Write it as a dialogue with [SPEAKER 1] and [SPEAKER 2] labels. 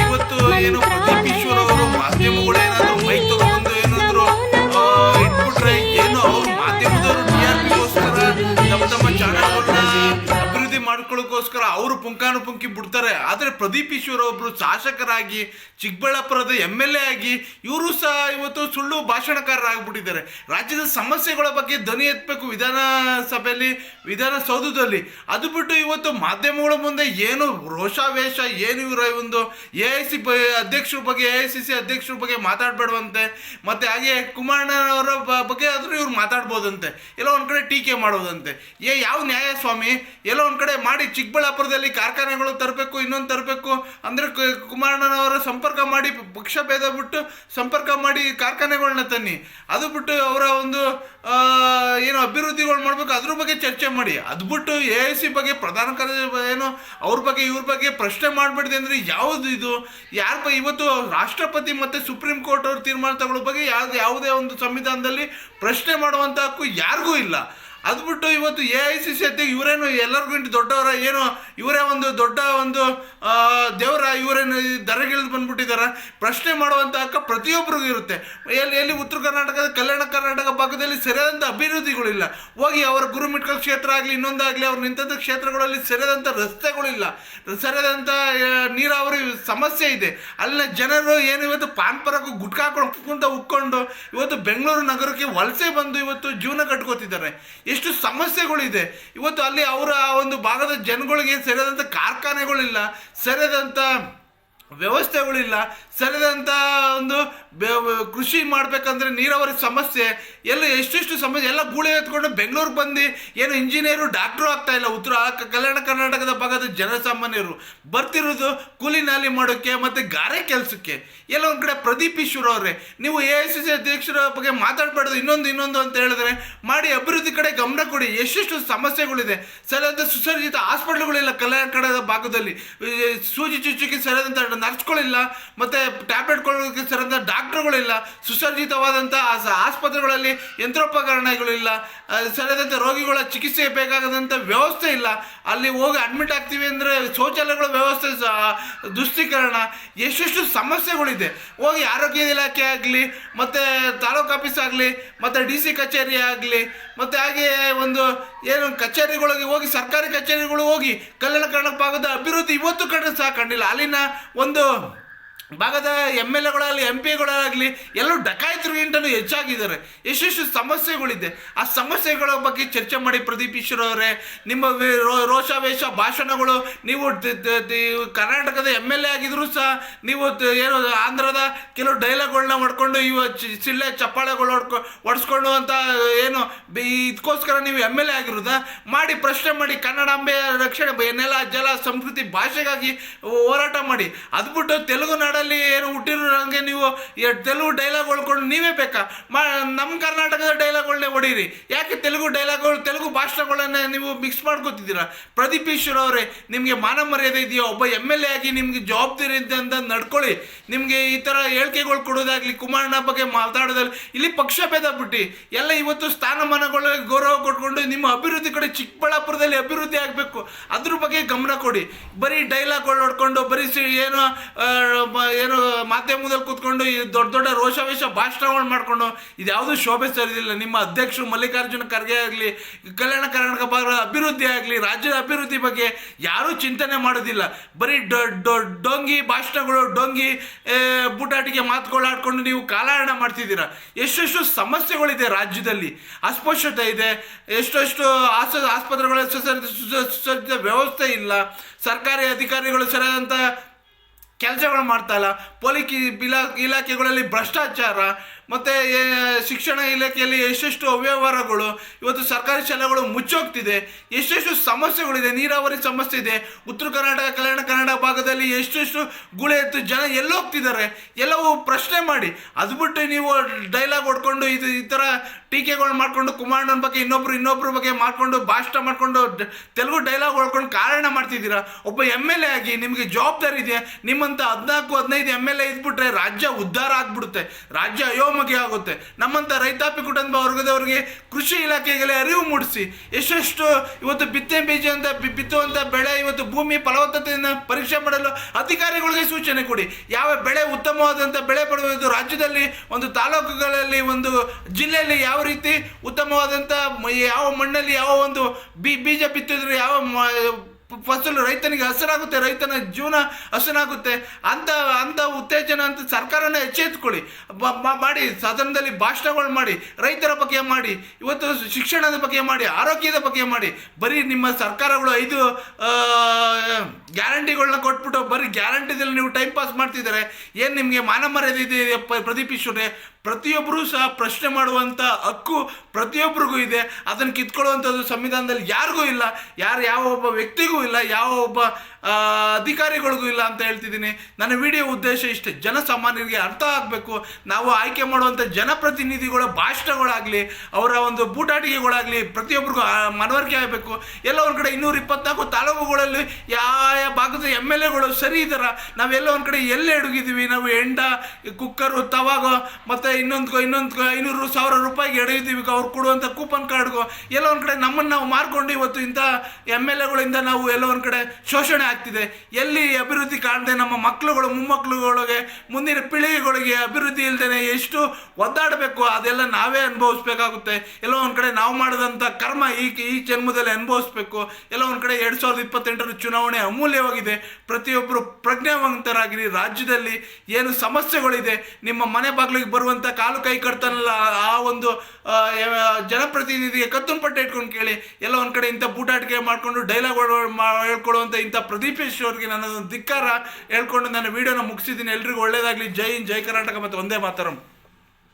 [SPEAKER 1] ಇವತ್ತು ಏನು ಪ್ರದೀಪ್ ಈಶ್ವರ್ ಅವರು ಮಾಧ್ಯಮಗಳೇನಾದ್ರು ಮೈಕ್ ತಗೊಂಡು ಏನಾದ್ರು ಇಟ್ಬಿಟ್ರೆ ಏನು ಅವ್ರು ಮಾಧ್ಯಮದವರು ಟಿ ಆರ್ ಪಿಗೋಸ್ಕರ ತಮ್ಮ ತಮ್ಮ ಚಾನಲ್ಗಳನ್ನ ಮಾಡ್ಕೊಳ್ಳೋಕೋಸ್ಕರ ಅವರು ಪುಂಕಾನುಪುಂಕಿ ಬಿಡ್ತಾರೆ. ಆದರೆ ಪ್ರದೀಪ್ ಈಶ್ವರ್ ಒಬ್ಬರು ಶಾಸಕರಾಗಿ, ಚಿಕ್ಕಬಳ್ಳಾಪುರದ ಎಂ ಎಲ್ ಎ ಆಗಿ, ಇವರು ಸಹ ಇವತ್ತು ಸುಳ್ಳು ಭಾಷಣಕಾರರಾಗ್ಬಿಟ್ಟಿದ್ದಾರೆ. ರಾಜ್ಯದ ಸಮಸ್ಯೆಗಳ ಬಗ್ಗೆ ಧ್ವನಿ ಎತ್ತಬೇಕು ವಿಧಾನಸಭೆಯಲ್ಲಿ, ವಿಧಾನಸೌಧದಲ್ಲಿ. ಅದು ಬಿಟ್ಟು ಇವತ್ತು ಮಾಧ್ಯಮಗಳ ಮುಂದೆ ಏನು ರೋಷಾವೇಶ, ಏನು ಇವರ ಒಂದು ಎ ಐ ಸಿ ಅಧ್ಯಕ್ಷರ ಬಗ್ಗೆ ಎ ಐ ಸಿ ಸಿ ಅಧ್ಯಕ್ಷರ ಬಗ್ಗೆ ಮಾತಾಡಬೇಡವಂತೆ. ಮತ್ತು ಹಾಗೆ ಕುಮಾರಣ್ಣವರ ಬಗ್ಗೆ ಆದರೂ ಇವ್ರು ಮಾತಾಡ್ಬೋದಂತೆ. ಎಲ್ಲೋ ಒಂದು ಕಡೆ ಟೀಕೆ ಮಾಡೋದಂತೆ. ಏ, ಯಾವ ನ್ಯಾಯ ಸ್ವಾಮಿ ಎಲ್ಲೋ ಒಂದು ಕಡೆ ಮಾಡಿ ಚಿಕ್ಕಬಳ್ಳಾಪುರದಲ್ಲಿ ಕಾರ್ಖಾನೆಗಳು ತರಬೇಕು, ಇನ್ನೊಂದು ತರಬೇಕು ಅಂದರೆ ಕುಮಾರಣ್ಣನವರ ಸಂಪರ್ಕ ಮಾಡಿ ಪಕ್ಷ ಭೇದ ಬಿಟ್ಟು ಸಂಪರ್ಕ ಮಾಡಿ ಕಾರ್ಖಾನೆಗಳನ್ನ ತನ್ನಿ. ಅದು ಬಿಟ್ಟು ಅವರ ಒಂದು ಏನು ಅಭಿವೃದ್ಧಿಗಳು ಮಾಡಬೇಕು, ಅದ್ರ ಬಗ್ಗೆ ಚರ್ಚೆ ಮಾಡಿ. ಅದು ಬಿಟ್ಟು ಎ ಸಿ ಬಗ್ಗೆ ಪ್ರಧಾನ ಏನು, ಅವ್ರ ಬಗ್ಗೆ, ಇವ್ರ ಬಗ್ಗೆ ಪ್ರಶ್ನೆ ಮಾಡಬೇಡಿದೆ ಅಂದರೆ ಯಾವುದು ಇದು? ಯಾರ ಇವತ್ತು ರಾಷ್ಟ್ರಪತಿ ಮತ್ತು ಸುಪ್ರೀಂ ಕೋರ್ಟ್ ಅವ್ರ ತೀರ್ಮಾನ ತಗೊಳ್ಳೋ ಬಗ್ಗೆ ಯಾವ್ದು ಯಾವುದೇ ಒಂದು ಸಂವಿಧಾನದಲ್ಲಿ ಪ್ರಶ್ನೆ ಮಾಡುವಂಥ ಹಕ್ಕು ಯಾರಿಗೂ ಇಲ್ಲ. ಅದು ಬಿಟ್ಟು ಇವತ್ತು ಎ ಐ ಸಿ ಸಿ ಅಧ್ಯಕ್ಷ ಇವರೇನು ಎಲ್ಲರಿಗೂ ಇಂಟು ದೊಡ್ಡವರ ಏನು ಇವರೇ ಒಂದು ದೊಡ್ಡ ಒಂದು ದೇವರ ಇವರೇನು ದರಗಿಳಿದು ಬಂದ್ಬಿಟ್ಟಿದ್ದಾರೆ ಪ್ರಶ್ನೆ ಮಾಡುವಂಥ ಹಕ್ಕ ಪ್ರತಿಯೊಬ್ಬರಿಗೂ ಇರುತ್ತೆ. ಎಲ್ಲಿ ಎಲ್ಲಿ ಉತ್ತರ ಕರ್ನಾಟಕದ ಕಲ್ಯಾಣ ಕರ್ನಾಟಕ ಭಾಗದಲ್ಲಿ ಸರಿಯಾದಂಥ ಅಭಿವೃದ್ಧಿಗಳಿಲ್ಲ. ಹೋಗಿ ಅವರ ಗುರುಮಿಟ್ಕಲ್ ಕ್ಷೇತ್ರ ಆಗಲಿ ಇನ್ನೊಂದಾಗಲಿ ಅವ್ರು ನಿಂತಂಥ ಕ್ಷೇತ್ರಗಳಲ್ಲಿ ಸರಿಯಾದಂಥ ರಸ್ತೆಗಳಿಲ್ಲ. ಸರಿಯಾದಂಥ ಆ, ನೀರಾವರಿ ಸಮಸ್ಯೆ ಇದೆ. ಅಲ್ಲಿನ ಜನರು ಏನು ಇವತ್ತು ಪಾನ್ ಗುಟ್ಕಾಕೊಂಡು ಉಕ್ಕೊಂಡು ಇವತ್ತು ಬೆಂಗಳೂರು ನಗರಕ್ಕೆ ವಲಸೆ ಬಂದು ಇವತ್ತು ಜೀವನ ಕಟ್ಕೋತಿದ್ದಾರೆ. ಎಷ್ಟು ಸಮಸ್ಯೆಗಳಿದೆ. ಇವತ್ತು ಅಲ್ಲಿ ಅವರ ಒಂದು ಭಾಗದ ಜನಗಳಿಗೆ ಸರಿಯಾದಂಥ ಕಾರ್ಖಾನೆಗಳಿಲ್ಲ ಸರಿಯಾದಂಥ ವ್ಯವಸ್ಥೆಗಳಿಲ್ಲ ಸರಿದಂಥ ಒಂದು ಕೃಷಿ ಮಾಡಬೇಕಂದ್ರೆ ನೀರಾವರಿ ಸಮಸ್ಯೆ. ಎಲ್ಲ ಎಷ್ಟೆಷ್ಟು ಸಮಸ್ಯೆ, ಎಲ್ಲ ಗೂಳಿ ಎತ್ಕೊಂಡು ಬೆಂಗಳೂರಿಗೆ ಬಂದು ಏನು ಇಂಜಿನಿಯರು, ಡಾಕ್ಟ್ರು ಆಗ್ತಾ ಇಲ್ಲ. ಉತ್ತರ ಕಲ್ಯಾಣ ಕರ್ನಾಟಕದ ಭಾಗದ ಜನಸಾಮಾನ್ಯರು ಬರ್ತಿರೋದು ಕೂಲಿ ನಾಲಿ ಮಾಡೋಕ್ಕೆ ಮತ್ತು ಗಾರೆ ಕೆಲಸಕ್ಕೆ. ಎಲ್ಲ ಒಂದು ಕಡೆ ಪ್ರದೀಪ್ ಈಶ್ವರ್ ಅವರೇ. ನೀವು ಎ ಐ ಸಿ ಸಿ ಅಧ್ಯಕ್ಷರ ಬಗ್ಗೆ ಮಾತಾಡಬಾರ್ದು. ಇನ್ನೊಂದು ಇನ್ನೊಂದು ಅಂತ ಹೇಳಿದ್ರೆ ಮಾಡಿ ಅಭಿವೃದ್ಧಿ ಕಡೆ ಗಮನ ಕೊಡಿ. ಎಷ್ಟೆಷ್ಟು ಸಮಸ್ಯೆಗಳಿದೆ. ಸರಿಯಾದ ಸುಸಜ್ಜಿತ ಹಾಸ್ಪಿಟ್ಲ್ಗಳಿಲ್ಲ ಕಲ್ಯಾಣ ಕನ್ನಡದ ಭಾಗದಲ್ಲಿ. ಸೂಜಿ ಚುಚ್ಚುಕಿ ಸರಿಯಾದಂಥ ನರ್ಸ್ಗಳಿಲ್ಲ, ಮತ್ತು ಟ್ಯಾಬ್ಲೆಟ್ ಕೊಡೋದಕ್ಕೆ ಸರಿಯಾದ ಡಾಕ್ಟರ್ಗಳಿಲ್ಲ ಸುಸಜ್ಜಿತವಾದಂಥ ಆಸ- ಆಸ್ಪತ್ರೆಗಳಲ್ಲಿ ಯಂತ್ರೋಪಕರಣಗಳಿಲ್ಲ ಸರಿಯಾದಂಥ ರೋಗಿಗಳ ಚಿಕಿತ್ಸೆ ಬೇಕಾಗದಂಥ ವ್ಯವಸ್ಥೆ ಇಲ್ಲ. ಅಲ್ಲಿ ಹೋಗಿ ಅಡ್ಮಿಟ್ ಆಗ್ತೀವಿ ಅಂದರೆ ಶೌಚಾಲಯಗಳ ವ್ಯವಸ್ಥೆ ದುಷ್ಟೀಕರಣ, ಎಷ್ಟೆಷ್ಟು ಸಮಸ್ಯೆಗಳಿದೆ. ಹೋಗಿ ಆರೋಗ್ಯ ಇಲಾಖೆ ಆಗಲಿ, ಮತ್ತು ತಾಲೂಕು ಆಫೀಸ್ ಆಗಲಿ, ಮತ್ತು ಡಿ ಸಿ ಕಚೇರಿ ಆಗಲಿ, ಮತ್ತು ಹಾಗೆ ಒಂದು ಏನು ಕಚೇರಿಗಳಿಗೆ ಹೋಗಿ, ಸರ್ಕಾರಿ ಕಚೇರಿಗಳು ಹೋಗಿ, ಕಲ್ಯಾಣ ಕರ್ನಾಟಕ ಭಾಗದ ಅಭಿವೃದ್ಧಿ ಇವತ್ತು ಕಡೆ ಸಹ ಕಂಡಿಲ್ಲ. ಅಲ್ಲಿನ ಒಂದು ಭಾಗದ ಎಂ ಎಲ್ ಎಗಳಾಗಲಿ, ಎಂ ಪಿಗಳಾಗಲಿ ಎಲ್ಲರೂ ಡಕಾಯಿತರಿಗಿಂತಲೂ ಹೆಚ್ಚಾಗಿದ್ದಾರೆ. ಎಷ್ಟೆಷ್ಟು ಸಮಸ್ಯೆಗಳಿದೆ. ಆ ಸಮಸ್ಯೆಗಳ ಬಗ್ಗೆ ಚರ್ಚೆ ಮಾಡಿ ಪ್ರದೀಪ್ ಈಶ್ವರ್ ಅವರೇ, ನಿಮ್ಮ ರೋಷಾವೇಶ ಭಾಷಣಗಳು, ನೀವು ಕರ್ನಾಟಕದ ಎಂ ಎಲ್ ಎ ಆಗಿದ್ರು ಸಹ, ನೀವು ಏನು ಆಂಧ್ರದ ಕೆಲವು ಡೈಲಾಗ್ಗಳನ್ನ ಮಾಡ್ಕೊಂಡು ಇವ ಸಿಳ್ಳೆ ಚಪ್ಪಾಳೆಗಳು ಹೊಡ್ಕೊ ಹೊಡ್ಸ್ಕೊಂಡು ಅಂತ ಏನು ಇದಕ್ಕೋಸ್ಕರ ನೀವು ಎಂ ಎಲ್ ಎ ಆಗಿರೋದ? ಮಾಡಿ ಪ್ರಶ್ನೆ ಮಾಡಿ ಕನ್ನಡಾಂಬೆಯ ರಕ್ಷಣೆ ನೆಲ ಜಲ, ಸಂಸ್ಕೃತಿ ಭಾಷೆಗಾಗಿ ಹೋರಾಟ ಮಾಡಿ. ಅದು ಬಿಟ್ಟು ತೆಲುಗು ನಾಡಲ್ಲಿ ಏನು ಹುಟ್ಟಿರೋ ಹಂಗೆ ನೀವು ತೆಲುಗು ಡೈಲಾಗ್ ಹೊಳ್ಕೊಂಡು ನೀವೇ ಬೇಕಾ? ಮಾ ನಮ್ಮ ಕರ್ನಾಟಕದ ಡೈಲಾಗ್ಗಳನ್ನೇ ಹೊಡೀರಿ. ಯಾಕೆ ತೆಲುಗು ಡೈಲಾಗ್ಗಳು ತೆಲುಗು ಭಾಷಣಗಳನ್ನ ನೀವು ಮಿಕ್ಸ್ ಮಾಡ್ಕೋತಿದ್ದೀರಾ? ಪ್ರದೀಪ್ ಈಶ್ವರ್ ಅವರೇ, ನಿಮಗೆ ಮಾನ ಮರ್ಯಾದೆ ಇದೆಯೋ? ಒಬ್ಬ ಎಂ ಎಲ್ ಎ ಆಗಿ ನಿಮಗೆ ಜವಾಬ್ದಾರಿ ಇದೆ ಅಂತ ನಡ್ಕೊಳ್ಳಿ. ನಿಮಗೆ ಈ ಥರ ಹೇಳಿಕೆಗಳು ಕೊಡೋದಾಗಲಿ, ಕುಮಾರಣ್ಣ ಬಗ್ಗೆ ಮಾತಾಡೋದಾಗ್ಲಿ, ಇಲ್ಲಿ ಪಕ್ಷ ಭೇದ ಬಿಟ್ಟು. ಎಲ್ಲ ಇವತ್ತು ಸ್ಥಾನಮಾನಗಳ ಗೌರವ ಕೊಟ್ಕೊಂಡು ನಿಮ್ಮ ಅಭಿವೃದ್ಧಿ ಕಡೆ ಚಿಕ್ಕಬಳ್ಳಾಪುರದಲ್ಲಿ ಅಭಿವೃದ್ಧಿ ಆಗಬೇಕು. ಅದ್ರ ಬಗ್ಗೆ ಗಮನ ಕೊಡಿ. ಬರೀ ಡೈಲಾಗ್ಗಳು ನೋಡ್ಕೊಂಡು, ಬರೀ ಏನೋ ಏನು ಮಾಧ್ಯಮದಲ್ಲಿ ಕೂತ್ಕೊಂಡು ಈ ದೊಡ್ಡ ದೊಡ್ಡ ರೋಷಾವೇಶ ಭಾಷಣಗಳು ಮಾಡಿಕೊಂಡು ಇದ್ಯಾವುದು ಶೋಭೆ ಸರಿದಿಲ್ಲ. ನಿಮ್ಮ ಅಧ್ಯಕ್ಷರು ಮಲ್ಲಿಕಾರ್ಜುನ ಖರ್ಗೆ ಆಗಲಿ, ಕಲ್ಯಾಣ ಕರ್ನಾಟಕ ಭಾಗದ ಅಭಿವೃದ್ಧಿ ಆಗಲಿ, ರಾಜ್ಯದ ಅಭಿವೃದ್ಧಿ ಬಗ್ಗೆ ಯಾರೂ ಚಿಂತನೆ ಮಾಡೋದಿಲ್ಲ. ಬರೀ ಡೊಂಗಿ ಭಾಷಣಗಳು, ಡೊಂಗಿ ಬುಟಾಟಿಗೆ ಬೂಟಾಟಿಗೆ ಮಾತುಗಳು ಆಡ್ಕೊಂಡು ನೀವು ಕಾಲಹರಣ ಮಾಡ್ತಿದ್ದೀರಾ? ಎಷ್ಟೆಷ್ಟು ಸಮಸ್ಯೆಗಳಿದೆ ರಾಜ್ಯದಲ್ಲಿ. ಅಸ್ಪೃಶ್ಯತೆ ಇದೆ, ಎಷ್ಟೆಷ್ಟು ಆಸ ಆಸ್ಪತ್ರೆಗಳ ಸುಸಜ್ಜಿತ ಸುಸ- ಸುಸಜ್ಜಿತ ವ್ಯವಸ್ಥೆ ಇಲ್ಲ. ಸರ್ಕಾರಿ ಅಧಿಕಾರಿಗಳು ಸರಿಯಾದಂಥ ಕೆಲಸಗಳು ಮಾಡ್ತಾ ಇಲ್ಲ. ಪೊಲೀಸ್ ಇಲಾ ಇಲಾಖೆಗಳಲ್ಲಿ ಭ್ರಷ್ಟಾಚಾರ ಮತ್ತು ಶಿಕ್ಷಣ ಇಲಾಖೆಯಲ್ಲಿ ಎಷ್ಟೆಷ್ಟು ಅವ್ಯವಹಾರಗಳು, ಇವತ್ತು ಸರ್ಕಾರಿ ಶಾಲೆಗಳು ಮುಚ್ಚೋಗ್ತಿದೆ, ಎಷ್ಟೆಷ್ಟು ಸಮಸ್ಯೆಗಳಿದೆ, ನೀರಾವರಿ ಸಮಸ್ಯೆ ಇದೆ, ಉತ್ತರ ಕರ್ನಾಟಕ, ಕಲ್ಯಾಣ ಕನ್ನಡ ಭಾಗದಲ್ಲಿ ಎಷ್ಟೆಷ್ಟು ಗುಳೆ ಎತ್ತು ಜನ ಎಲ್ಲೋಗ್ತಿದ್ದಾರೆ, ಎಲ್ಲವೂ ಪ್ರಶ್ನೆ ಮಾಡಿ, ಅದು ಬಿಟ್ಟು ನೀವು ಡೈಲಾಗ್ ಹೊಡ್ಕೊಂಡು ಇದು ಈ ಥರ ಟೀಕೆಗಳು ಮಾಡಿಕೊಂಡು ಕುಮಾರಣ್ಣನ ಬಗ್ಗೆ ಇನ್ನೊಬ್ರು, ಇನ್ನೊಬ್ರ ಬಗ್ಗೆ ಮಾಡಿಕೊಂಡು, ಭಾಷಣ ಮಾಡಿಕೊಂಡು, ತೆಲುಗು ಡೈಲಾಗ್ ಹೊಡ್ಕೊಂಡು ಕಾರಣ ಮಾಡ್ತಿದ್ದೀರಾ? ಒಬ್ಬ ಎಂ ಎಲ್ ಎ ಆಗಿ ನಿಮಗೆ ಜವಾಬ್ದಾರಿ ಇದೆ, ನಿಮ್ಮಂತ ಹದಿನಾಲ್ಕು, ಹದಿನೈದು ಎಂ ಎಲ್ ಎ ಇದ್ಬಿಟ್ರೆ ರಾಜ್ಯ ಉದ್ಧಾರ ಆಗ್ಬಿಡುತ್ತೆ, ರಾಜ್ಯ ಅಯೋಮಯ ಮುಖಾಮುಖಿ ಆಗುತ್ತೆ. ನಮ್ಮಂಥ ರೈತಾಪಿ ಕುಟುಂಬ ವರ್ಗದವರಿಗೆ ಕೃಷಿ ಇಲಾಖೆಗೆ ಅರಿವು ಮೂಡಿಸಿ, ಎಷ್ಟೆಷ್ಟು ಇವತ್ತು ಬಿತ್ತೆ ಬೀಜ ಅಂತ ಬಿತ್ತುವಂಥ ಬೆಳೆ, ಇವತ್ತು ಭೂಮಿ ಫಲವತ್ತತೆಯನ್ನು ಪರೀಕ್ಷೆ ಮಾಡಲು ಅಧಿಕಾರಿಗಳಿಗೆ ಸೂಚನೆ ಕೊಡಿ. ಯಾವ ಬೆಳೆ ಉತ್ತಮವಾದಂಥ ಬೆಳೆ ಪಡೆಯುವುದು ರಾಜ್ಯದಲ್ಲಿ, ಒಂದು ತಾಲೂಕುಗಳಲ್ಲಿ, ಒಂದು ಜಿಲ್ಲೆಯಲ್ಲಿ ಯಾವ ರೀತಿ ಉತ್ತಮವಾದಂಥ ಯಾವ ಮಣ್ಣಲ್ಲಿ ಯಾವ ಒಂದು ಬಿ ಬೀಜ ಬಿತ್ತಿದ್ರೆ, ಯಾವ ಫಸಲು ರೈತನಿಗೆ ಹಸನಾಗುತ್ತೆ, ರೈತನ ಜೀವನ ಹಸನಾಗುತ್ತೆ. ಅಂತ ಅಂತ ಉತ್ತೇಜನ ಅಂತ ಸರ್ಕಾರನ ಎಚ್ಚೆತ್ಕೊಳ್ಳಿ. ಮಾಡಿ, ಸದನದಲ್ಲಿ ಭಾಷಣಗಳು ಮಾಡಿ, ರೈತರ ಬಗ್ಗೆ ಮಾಡಿ, ಇವತ್ತು ಶಿಕ್ಷಣದ ಬಗ್ಗೆ ಮಾಡಿ, ಆರೋಗ್ಯದ ಬಗ್ಗೆ ಮಾಡಿ. ಬರೀ ನಿಮ್ಮ ಸರ್ಕಾರಗಳು ಐದು ಗ್ಯಾರಂಟಿಗಳನ್ನ ಕೊಟ್ಬಿಟ್ಟು ಬರೀ ಗ್ಯಾರಂಟಿದಲ್ಲಿ ನೀವು ಟೈಮ್ ಪಾಸ್ ಮಾಡ್ತಿದ್ದಾರೆ. ಏನು ನಿಮಗೆ ಮಾನ ಮರ್ಯಾದೆ ಇದೆ ಪ್ರದೀಪ್ ಈಶ್ವರೇ ಪ್ರತಿಯೊಬ್ಬರೂ ಸಹ ಪ್ರಶ್ನೆ ಮಾಡುವಂಥ ಹಕ್ಕು ಪ್ರತಿಯೊಬ್ಬರಿಗೂ ಇದೆ. ಅದನ್ನು ಕಿತ್ಕೊಳ್ಳುವಂಥದ್ದು ಸಂವಿಧಾನದಲ್ಲಿ ಯಾರಿಗೂ ಇಲ್ಲ. ಯಾರು ಯಾವ ಒಬ್ಬ ವ್ಯಕ್ತಿಗೂ ಇಲ್ಲ, ಯಾವ ಒಬ್ಬ ಅಧಿಕಾರಿಗಳಿಗೂ ಇಲ್ಲ ಅಂತ ಹೇಳ್ತಿದ್ದೀನಿ. ನನ್ನ ವಿಡಿಯೋ ಉದ್ದೇಶ ಇಷ್ಟೇ, ಜನಸಾಮಾನ್ಯರಿಗೆ ಅರ್ಥ ಆಗಬೇಕು. ನಾವು ಆಯ್ಕೆ ಮಾಡುವಂಥ ಜನಪ್ರತಿನಿಧಿಗಳ ಭಾಷಣಗಳಾಗಲಿ, ಅವರ ಒಂದು ಬೂಟಾಟಿಕೆಗಳಾಗಲಿ ಪ್ರತಿಯೊಬ್ಬರಿಗೂ ಮನವರಿಕೆ ಆಗಬೇಕು. ಎಲ್ಲ ಒಂದು ಕಡೆ ಇನ್ನೂರ ಇಪ್ಪತ್ನಾಲ್ಕು ತಾಲೂಕುಗಳಲ್ಲಿ ಯಾವ ಭಾಗದ ಎಂ ಎಲ್ ಎಗಳು ಸರಿ ಇದ್ದಾರ? ನಾವೆಲ್ಲ ಒಂದು ಕಡೆ ಎಲ್ಲಿ ಎಡಗಿದ್ದೀವಿ? ನಾವು ಎಂಡ, ಕುಕ್ಕರು, ತವಾಗೋ, ಮತ್ತು ಇನ್ನೊಂದು ಇನ್ನೊಂದು ಐನೂರು ಸಾವಿರ ರೂಪಾಯಿಗೆ ಎಡಗಿದ್ದೀವಿ. ಅವ್ರು ಕೊಡುವಂಥ ಕೂಪನ್ ಕಾರ್ಡ್ಗೂ. ಎಲ್ಲ ಒಂದು ಕಡೆ ನಮ್ಮನ್ನು ನಾವು ಮಾರ್ಕೊಂಡು ಇವತ್ತು ಇಂಥ ಎಂ ಎಲ್ ಎಗಳಿಂದ ನಾವು ಎಲ್ಲ ಒಂದು ಕಡೆ ಶೋಷಣೆ ಆಗ್ತಿದೆ. ಎಲ್ಲಿ ಅಭಿವೃದ್ಧಿ ಕಾಣದೆ? ನಮ್ಮ ಮಕ್ಕಳುಗಳು ಮೊಮ್ಮಕ್ಕಳುಗಳಿಗೆ ಮುಂದಿನ ಪೀಳಿಗೆಗಳಿಗೆ ಅಭಿವೃದ್ಧಿ ಇಲ್ದೇನೆ ಎಷ್ಟು ಒದ್ದಾಡಬೇಕು? ಅದೆಲ್ಲ ನಾವೇ ಅನುಭವಿಸ್ಬೇಕಾಗುತ್ತೆ. ಎಲ್ಲ ಒಂದು ಕಡೆ ನಾವು ಮಾಡಿದಂಥ ಕರ್ಮ ಈ ಈ ಜನ್ಮದಲ್ಲಿ ಅನುಭವಿಸ್ಬೇಕು. ಎಲ್ಲ ಒಂದು ಕಡೆ ಎರಡು ಸಾವಿರದ ಇಪ್ಪತ್ತೆಂಟರ ಚುನಾವಣೆ ಅಮೂಲ್ಯವಾಗಿದೆ. ಪ್ರತಿಯೊಬ್ಬರು ಪ್ರಜ್ಞಾವಂತರಾಗಿರಿ. ರಾಜ್ಯದಲ್ಲಿ ಏನು ಸಮಸ್ಯೆಗಳಿದೆ? ನಿಮ್ಮ ಮನೆ ಬಾಗಿಲಿಗೆ ಬರುವಂಥ ಕಾಲು ಕೈ ಕಟ್ತಾನಲ್ಲ, ಆ ಒಂದು ಜನಪ್ರತಿನಿಧಿಗೆ ಕತ್ತುಂಪಟ್ಟೆ ಇಟ್ಕೊಂಡು ಕೇಳಿ. ಎಲ್ಲ ಒಂದು ಕಡೆ ಇಂಥ ಬೂಟಾಟಿಕೆ ಮಾಡಿಕೊಂಡು ಡೈಲಾಗ್ ಹೇಳ್ಕೊಡುವಂಥ ಇಂಥ ಪ್ರದೀಪೇಶ್ವರ್ಗೆ ನನ್ನ ಧಿಕ್ಕಾರ ಹೇಳ್ಕೊಂಡು ನಾನು ವಿಡಿಯೋನ ಮುಗಿಸಿದ್ದೀನಿ. ಎಲ್ರಿಗೂ ಒಳ್ಳೇದಾಗಲಿ. ಜೈ ಹಿಂದ್, ಜೈ ಕರ್ನಾಟಕ ಮತ್ತು ಒಂದೇ ಮಾತರಂ.